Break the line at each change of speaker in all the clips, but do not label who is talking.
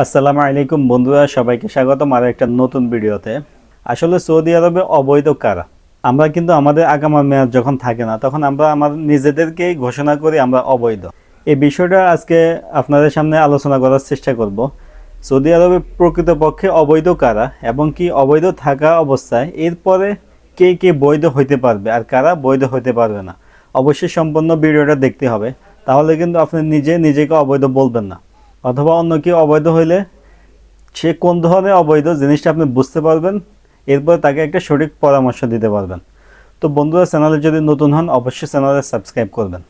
আসসালামু আলাইকুম বন্ধুরা, সবাইকে স্বাগতম আর একটা নতুন ভিডিওতে। আসলে সৌদি আরবে অবৈধ কারা? আমরা কিন্তু আমাদের আগামার মেয়াদ যখন থাকে না, তখন আমরা আমার নিজেদেরকেই ঘোষণা করি আমরা অবৈধ। এই বিষয়টা আজকে আপনাদের সামনে আলোচনা করার চেষ্টা করব। সৌদি আরবে প্রকৃতপক্ষে অবৈধ কারা এবং কি অবৈধ থাকা অবস্থায় এরপরে কে কে বৈধ হইতে পারবে আর কারা বৈধ হইতে পারবে না? অবশ্যই সম্পূর্ণ ভিডিওটা দেখতে হবে। তাহলে কিন্তু আপনি নিজে নিজেকে অবৈধ বলবেন না। অথবা অন্য কেউ অবৈধ হইলে সে কোন ধরনের অবৈধ জিনিসটা আপনি বুঝতে পারবেন, এরপর তাকে একটা সঠিক পরামর্শ দিতে পারবেন। তো বন্ধুরা, চ্যানেলে যদি নতুন হন, অবশ্যই চ্যানেলে সাবস্ক্রাইব করবেন।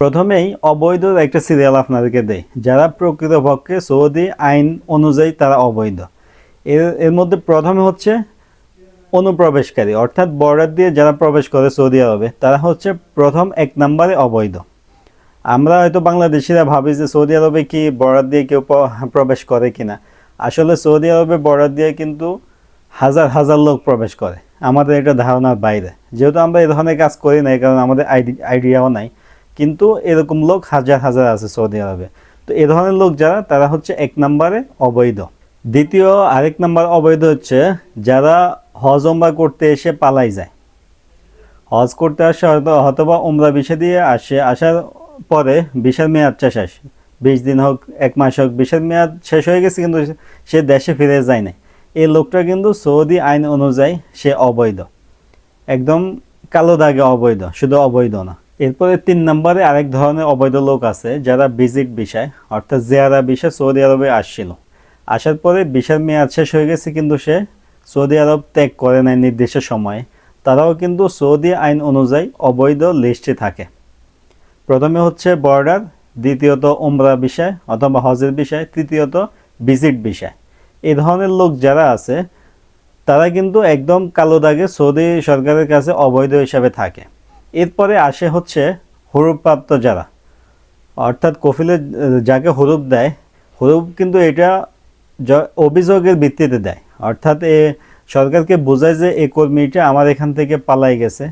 প্রথমেই অবৈধ একটা সিরিয়াল আপনাদেরকে দেয় যারা প্রকৃতপক্ষে সৌদি আইন অনুযায়ী তারা অবৈধ। এর এর মধ্যে প্রথমে হচ্ছে অনুপ্রবেশকারী, অর্থাৎ বর্ডার দিয়ে যারা প্রবেশ করে সৌদি আরবে, তারা হচ্ছে প্রথম এক নম্বরে অবৈধ। আমরা হয়তো বাংলাদেশিরা ভাবি যে সৌদি আরবে কি বর্ডার দিয়ে কেউ প্রবেশ করে কিনা। আসলে সৌদি আরবে বর্ডার দিয়ে কিন্তু হাজার হাজার লোক প্রবেশ করে। আমাদের এটা ধারণার বাইরে। যেহেতু আমরা এ ধরনের কাজ করি না কারণে আমাদের আইডিয়াও নাই। কিন্তু এরকম লোক হাজার হাজার আছে সৌদি আরবে। তো এ ধরনের লোক যারা, তারা হচ্ছে এক নম্বরে অবৈধ। দ্বিতীয় আরেক নম্বর অবৈধ হচ্ছে যারা হজ ওমরা করতে এসে পালাই যায়। হজ করতে আসে হয়তো অথবা উমরা বিষে দিয়ে আসে, আসার পরে বিশাল মেয়াদ শেষ বিশ দিন হোক, এক মাস হোক বিশাল মেয়াদ শেষ হয়ে গেছে কিন্তু সে দেশে ফিরে যায় নাই। এই লোকটা কিন্তু সৌদি আইন অনুযায়ী সে অবৈধ। একদম কালো দাগে অবৈধ, শুধু অবৈধ না। এরপরে তিন নম্বরে আরেক ধরনের অবৈধ লোক আছে যারা ভিজিট বিষয়, অর্থাৎ জেয়ারা বিষয় সৌদি আরবে আসছিল। আসার পরে বিশাল মেয়াদ শেষ হয়ে গেছে কিন্তু সে সৌদি আরব ত্যাগ করে নাই নির্দিষ্ট সময়ে। তারাও কিন্তু সৌদি আইন অনুযায়ী অবৈধ লিস্টে থাকে। প্রথমে হচ্ছে বর্ডার দ্বিতীয়ত উমরা বিষয় অথবা হজের বিষয়, তৃতীয়ত ভিজিট বিষয়। এ ধরনের লোক যারা আছে, তারা কিন্তু একদম কালো দাগে সৌদি সরকারের কাছে অবৈধ হিসাবে থাকে। এরপরে আসে হচ্ছে হরুপ্রাপ্ত যারা। অর্থাৎ কফিলে যাকে হরুপ দেয়, হরুপ কিন্তু এটা অভিযোগের ভিত্তিতে দেয়। অর্থাৎ এ সরকারকে বোঝায় যে, এই কর্মীটা আমার এখান থেকে পালাই গেছে।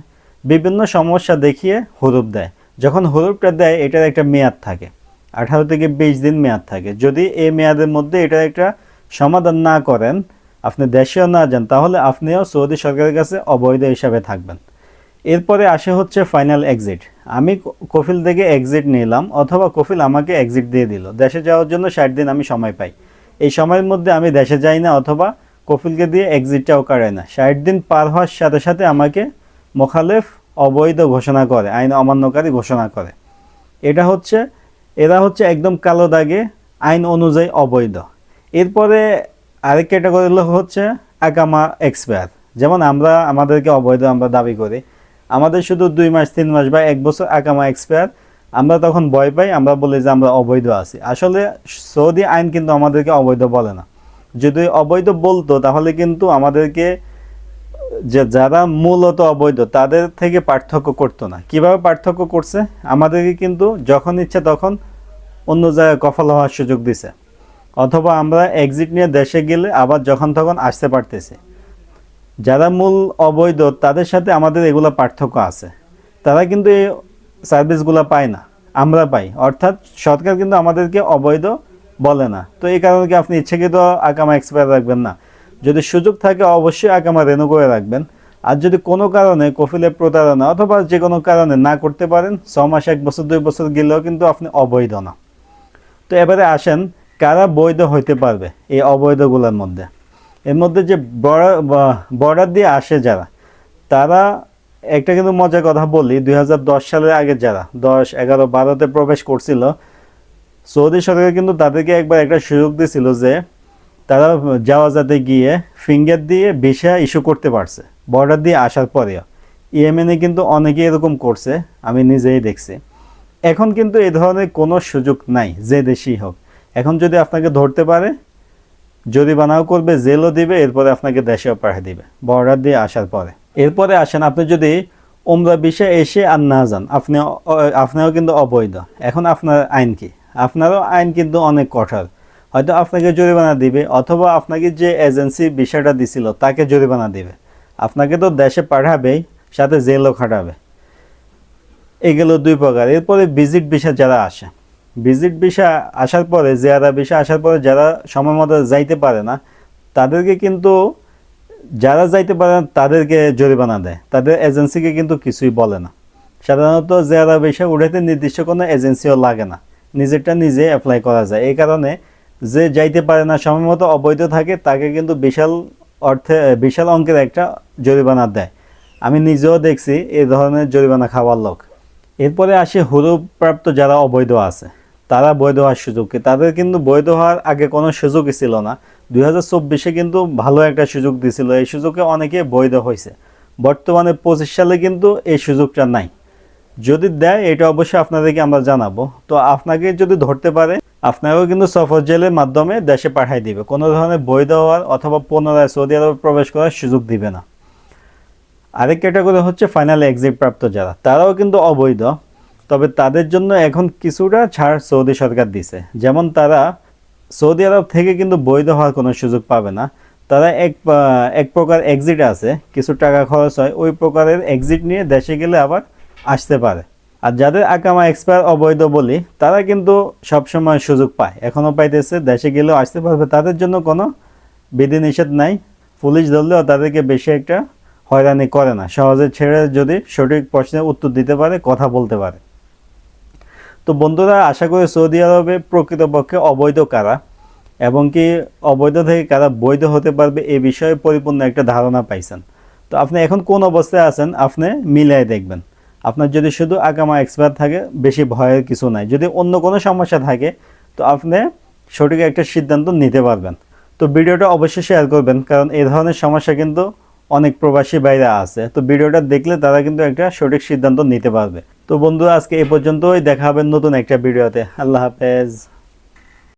বিভিন্ন সমস্যা দেখিয়ে হরুপ দেয়। যখন হরুপটা দেয়, এটার একটা মেয়াদ থাকে। আঠারো থেকে বিশ দিন মেয়াদ থাকে। যদি এই মেয়াদের মধ্যে এটার একটা সমাধান না করেন, আপনি দেশেও না যান, তাহলে আপনিও সৌদি সরকারের কাছে অবৈধ হিসাবে থাকবেন। এরপরে আসে হচ্ছে ফাইনাল এক্সিট আমি কফিল থেকে এক্সিট নিলাম, অথবা কফিল আমাকে এক্সিট দিয়ে দিল। দেশে যাওয়ার জন্য ষাট দিন আমি সময় পাই। এই সময়ের মধ্যে আমি দেশে যাই না, অথবা কফিলকে দিয়ে এক্সিটটাও কাটাই না। ষাট দিন পার হওয়ার সাথে সাথে আমাকে মোখালেফ অবৈধ ঘোষণা করে, আইন অমান্যকারী ঘোষণা করে। এটা হচ্ছে, এরা হচ্ছে একদম কালো দাগে আইন অনুযায়ী অবৈধ। এরপরে আরেক ক্যাটাগরি লোক হচ্ছে আকামা এক্সপায়ার যেমন আমরা, আমাদেরকে অবৈধ আমরা দাবি করি। আমাদের শুধু দুই মাস, তিন মাস বা এক বছর আকামা এক্সপায়ার আমরা তখন ভয় পাই, আমরা বলি যে আমরা অবৈধ আছি। আসলে সৌদি আইন কিন্তু আমাদেরকে অবৈধ বলে না। যদি অবৈধ বলতো, তাহলে কিন্তু আমাদেরকে যে যারা মূলত অবৈধ, তাদের থেকে পার্থক্য করতো না। কীভাবে পার্থক্য করছে? আমাদেরকে কিন্তু যখন ইচ্ছে তখন অন্য জায়গায় কফল হওয়ার সুযোগ দিছে। অথবা আমরা এক্সিট নিয়ে দেশে গেলে আবার যখন তখন আসতে পারতেছি। যারা মূল অবৈধ, তাদের সাথে আমাদের এগুলো পার্থক্য আছে। তারা কিন্তু এই সার্ভিসগুলো পায় না। আমরা পাই। অর্থাৎ সরকার কিন্তু আমাদেরকে অবৈধ বলে না। তো এই কারণে কি আপনি ইচ্ছাকৃত আকামা এক্সপায়ার রাখবেন না? যদি সুযোগ থাকে অবশ্যই আকামা রেনু করে রাখবেন। আর যদি কোনো কারণে কফিলের প্রতারণা অথবা যে কোনো কারণে না করতে পারেন, ছ মাস, এক বছর, দুই বছর গেলেও কিন্তু আপনি অবৈধ না। তো এবারে আসেন, কারা বৈধ হইতে পারবে এই অবৈধগুলোর মধ্যে? এর মধ্যে যে বর্ডার দিয়ে আসে যারা, তারা একটা কিন্তু মজার কথা বলি, দুই হাজার দশ সালের আগে যারা দশ, এগারো, বারোতে প্রবেশ করছিল, সৌদি সরকার কিন্তু তাদেরকে একবার একটা সুযোগ দিয়েছিল যে তারা যাওয়া যাতে গিয়ে ফিঙ্গার দিয়ে ভিসা ইস্যু করতে পারছে। বর্ডার দিয়ে আসার পরেও। ইয়েমেনে কিন্তু অনেকে এরকম করছে, আমি নিজেই দেখছি। এখন কিন্তু এ ধরনের কোনো সুযোগ নাই, যে দেশেই হোক। এখন যদি আপনাকে ধরতে পারে, জরিমানাও করবে জেলও দিবে, এরপরে আপনাকে দেশেও পাঠিয়ে দিবে বর্ডার দিয়ে আসার পরে। এরপরে আসেন, আপনি যদি উমরা বিষয়ে এসে আর না যান, আপনি আপনিও কিন্তু অবৈধ। এখন আপনার আইন কি? আপনারও আইন কিন্তু অনেক কঠোর। হয়তো আপনাকে জরিমানা দিবে, অথবা আপনাকে যে এজেন্সি বিষয়টা দিছিল, তাকে জরিমানা দিবে। আপনাকে তো দেশে পাঠাবেই সাথে জেলও খাটাবে। এগুলো দুই প্রকার। এরপরে ভিজিট বিষয় যারা আসে, ভিজিট ভিসা আসার পরে, জেয়ারা ভিসা আসার পরে যারা সময় মতো যাইতে পারে না, তাদেরকে কিন্তু, যারা যাইতে পারে না, তাদেরকে জরিমানা দেয়। তাদের এজেন্সিকে কিন্তু কিছুই বলে না। সাধারণত জেয়ারা ভিসা উঠাতে নির্দিষ্ট কোনো এজেন্সিও লাগে না। নিজেরটা নিজে অ্যাপ্লাই করা যায়। এই কারণে যে যাইতে পারে না সময় মতো অবৈধ থাকে, তাকে কিন্তু বিশাল অর্থে, বিশাল অঙ্কের একটা জরিমানা দেয়। আমি নিজেও দেখছি এই ধরনের জরিমানা খাওয়ার লোক। এরপরে আসে হুরুপ্রাপ্ত যারা অবৈধ আছে, তারা বৈধ হওয়ার সুযোগ কি? তাদের কিন্তু বৈধ হওয়ার আগে কোনো সুযোগই ছিল না। দুই হাজার চব্বিশে কিন্তু ভালো একটা সুযোগ দিছিল। এই সুযোগে অনেকে বৈধ হয়েছে বর্তমানে পঁচিশ সালে কিন্তু এই সুযোগটা নাই। যদি দেয়, এটা অবশ্যই আপনাদেরকে আমরা জানাব। তো আপনাকে যদি ধরতে পারে আপনাকেও কিন্তু সফর জেলের মাধ্যমে দেশে পাঠিয়ে দিবে। কোনো ধরনের বৈধ হওয়ার অথবা পুনরায় সৌদি আরবে প্রবেশ করার সুযোগ দিবে না। আরেক ক্যাটাগরি হচ্ছে ফাইনাল এক্সিট প্রাপ্ত যারা। তারাও কিন্তু অবৈধ, তবে তাদের জন্য এখন কিছুটা ছাড় সৌদি সরকার দিছে। যেমন তারা সৌদি আরব থেকে কিন্তু বৈধ হওয়ার কোনো সুযোগ পাবে না। তারা এক এক প্রকার এক্সিট আছে। কিছু টাকা খরচ হয়, ওই প্রকারের এক্সিট নিয়ে দেশে গেলে আবার আসতে পারে। আর যাদের আকামা এক্সপায়ার অবৈধ বলি, তারা কিন্তু সবসময় সুযোগ পায়। এখনও পাইতেছে, দেশে গেলেও আসতে পারবে। তাদের জন্য কোনো বিধিনিষেধ নাই। পুলিশ ধরলেও তাদেরকে বেশি একটা হয়রানি করে না। সহজে ছেড়ে যদি সঠিক প্রশ্নের উত্তর দিতে পারে, কথা বলতে পারে। তো বন্ধুরা, আশা করি সৌদি আরবে প্রকৃতপক্ষে অবৈধ কারা এবং কি অবৈধ থেকে কারা বৈধ হতে পারবে, এ বিষয়ে পরিপূর্ণ একটা ধারণা পাইছেন। তো আপনি এখন কোন অবস্থায় আছেন, আপনি মিলাই দেখবেন। আপনার যদি শুধু আগামা এক্সপায়ার থাকে, বেশি ভয়ের কিছু নাই। যদি অন্য কোনো সমস্যা থাকে, তো আপনি সঠিক একটা সিদ্ধান্ত নিতে পারবেন। তো ভিডিওটা অবশ্যই শেয়ার করবেন, কারণ এই ধরনের সমস্যা কিন্তু অনেক প্রবাসী বাইরে আছে। তো ভিডিওটা দেখলে তারা কিন্তু একটা সঠিক সিদ্ধান্ত নিতে পারবে। তো বন্ধুরা, আজকে এ পর্যন্তই। দেখা হবে নতুন একটা ভিডিওতে। আল্লাহ হাফেজ।